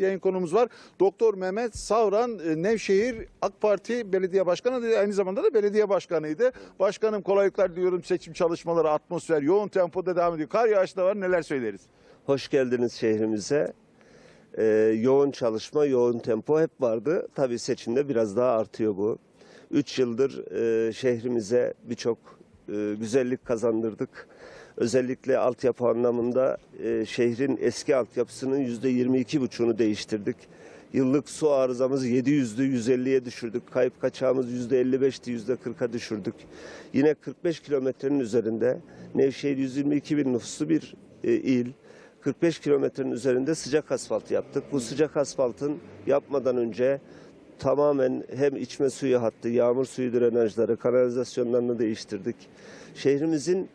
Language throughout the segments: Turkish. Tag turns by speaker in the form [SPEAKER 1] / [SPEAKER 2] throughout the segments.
[SPEAKER 1] çift yayın konumuz var. Doktor Mehmet Savran e, Nevşehir AK Parti Belediye Başkanı aynı zamanda da belediye başkanıydı. Başkanım kolaylıklar diliyorum seçim çalışmaları atmosfer yoğun tempoda devam ediyor. Kar yağışı da var neler söyleriz?
[SPEAKER 2] Hoş geldiniz şehrimize. Ee, yoğun çalışma, yoğun tempo hep vardı. Tabii seçimde biraz daha artıyor bu. Üç yıldır e, şehrimize birçok e, güzellik kazandırdık. Özellikle altyapı anlamında e, şehrin eski altyapısının yüzde yirmi iki buçuğunu değiştirdik. Yıllık su arızamızı 700'dü 150'ye düşürdük. Kayıp kaçağımız yüzde 55'ti yüzde 40'a düşürdük. Yine 45 kilometrenin üzerinde Nevşehir 122 bin nüfuslu bir e, il. 45 kilometrenin üzerinde sıcak asfalt yaptık. Bu sıcak asfaltın yapmadan önce tamamen hem içme suyu hattı, yağmur suyu drenajları, kanalizasyonlarını değiştirdik. Şehrimizin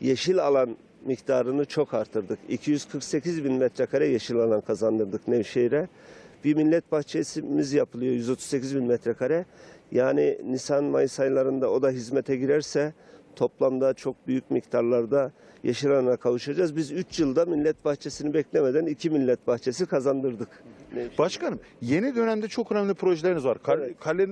[SPEAKER 2] yeşil alan miktarını çok arttırdık. 248 bin metrekare yeşil alan kazandırdık Nevşehir'e. Bir millet bahçesimiz yapılıyor 138 bin metrekare. Yani Nisan-Mayıs aylarında o da hizmete girerse toplamda çok büyük miktarlarda yeşil alana kavuşacağız. Biz 3 yılda millet bahçesini beklemeden 2 millet bahçesi kazandırdık.
[SPEAKER 1] Başkanım yeni dönemde çok önemli projeleriniz var. Kale,
[SPEAKER 2] Evet.
[SPEAKER 1] kale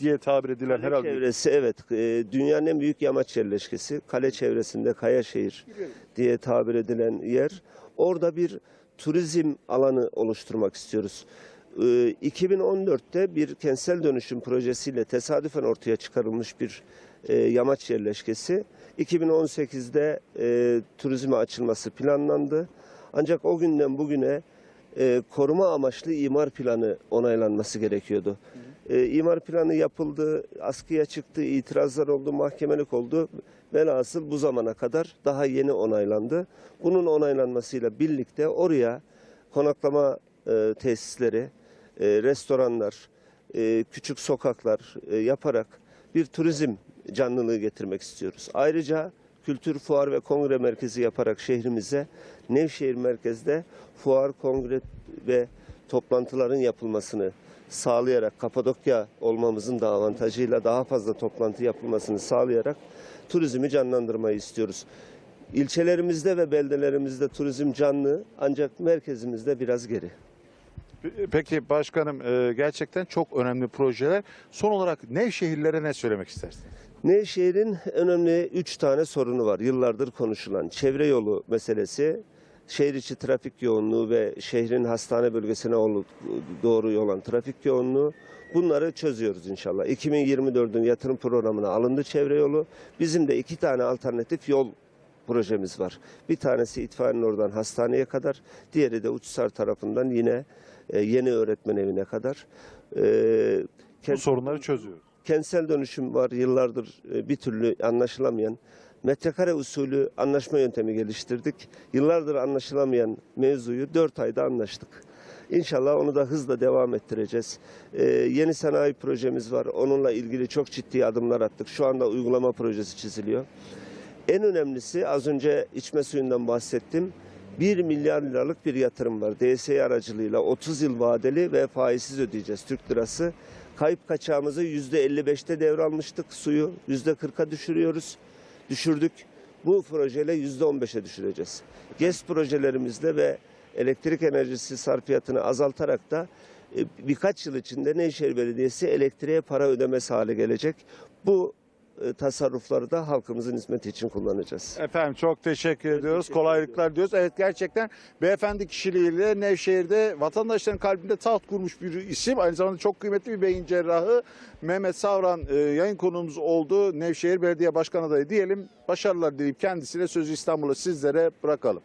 [SPEAKER 1] diye tabir edilen
[SPEAKER 2] Kale
[SPEAKER 1] herhalde.
[SPEAKER 2] çevresi evet e, dünyanın en büyük yamaç yerleşkesi. Kale çevresinde Kayaşehir diye tabir edilen yer. Orada bir turizm alanı oluşturmak istiyoruz. E, 2014'te bir kentsel dönüşüm projesiyle tesadüfen ortaya çıkarılmış bir e, yamaç yerleşkesi. 2018'de e, turizme açılması planlandı. Ancak o günden bugüne e, koruma amaçlı imar planı onaylanması gerekiyordu. E, imar planı yapıldı, askıya çıktı, itirazlar oldu, mahkemelik oldu. Velhasıl bu zamana kadar daha yeni onaylandı. Bunun onaylanmasıyla birlikte oraya konaklama e, tesisleri, e, restoranlar, e, küçük sokaklar e, yaparak bir turizm canlılığı getirmek istiyoruz. Ayrıca kültür, fuar ve kongre merkezi yaparak şehrimize Nevşehir merkezde fuar, kongre ve toplantıların yapılmasını sağlayarak Kapadokya olmamızın da avantajıyla daha fazla toplantı yapılmasını sağlayarak turizmi canlandırmayı istiyoruz. İlçelerimizde ve beldelerimizde turizm canlı ancak merkezimizde biraz geri.
[SPEAKER 1] Peki başkanım e, gerçekten çok önemli projeler. Son olarak Nevşehirlere ne söylemek istersiniz?
[SPEAKER 2] Nevşehir'in önemli üç tane sorunu var. Yıllardır konuşulan çevre yolu meselesi, şehir içi trafik yoğunluğu ve şehrin hastane bölgesine doğru olan trafik yoğunluğu. Bunları çözüyoruz inşallah. 2024'ün yatırım programına alındı çevre yolu. Bizim de iki tane alternatif yol projemiz var. Bir tanesi itfaiyenin oradan hastaneye kadar, diğeri de Uçsar tarafından yine e, yeni öğretmen evine kadar. E,
[SPEAKER 1] Bu sorunları çözüyoruz.
[SPEAKER 2] kentsel dönüşüm var yıllardır e, bir türlü anlaşılamayan. Metrekare usulü anlaşma yöntemi geliştirdik. Yıllardır anlaşılamayan mevzuyu 4 ayda anlaştık. İnşallah onu da hızla devam ettireceğiz. E, yeni sanayi projemiz var. Onunla ilgili çok ciddi adımlar attık. Şu anda uygulama projesi çiziliyor. En önemlisi az önce içme suyundan bahsettim. 1 milyar liralık bir yatırım var. DSE aracılığıyla 30 yıl vadeli ve faizsiz ödeyeceğiz Türk lirası. Kayıp kaçağımızı %55'te devralmıştık. Suyu %40'a düşürüyoruz. Düşürdük. Bu projeyle %15'e düşüreceğiz. GES projelerimizle ve elektrik enerjisi sarfiyatını azaltarak da e, birkaç yıl içinde Nevşehir Belediyesi elektriğe para ödemesi hale gelecek. Bu tasarrufları da halkımızın hizmeti için kullanacağız.
[SPEAKER 1] Efendim çok teşekkür ediyoruz.
[SPEAKER 2] teşekkür
[SPEAKER 1] Kolaylıklar diyoruz. Evet gerçekten beyefendi kişiliğiyle Nevşehir'de vatandaşların kalbinde taht kurmuş bir isim. Aynı zamanda çok kıymetli bir beyin cerrahı Mehmet Savran e, yayın konuğumuz oldu. Nevşehir Belediye Başkan adayı diyelim. Başarılar dileyip kendisine sözü İstanbul'a sizlere bırakalım.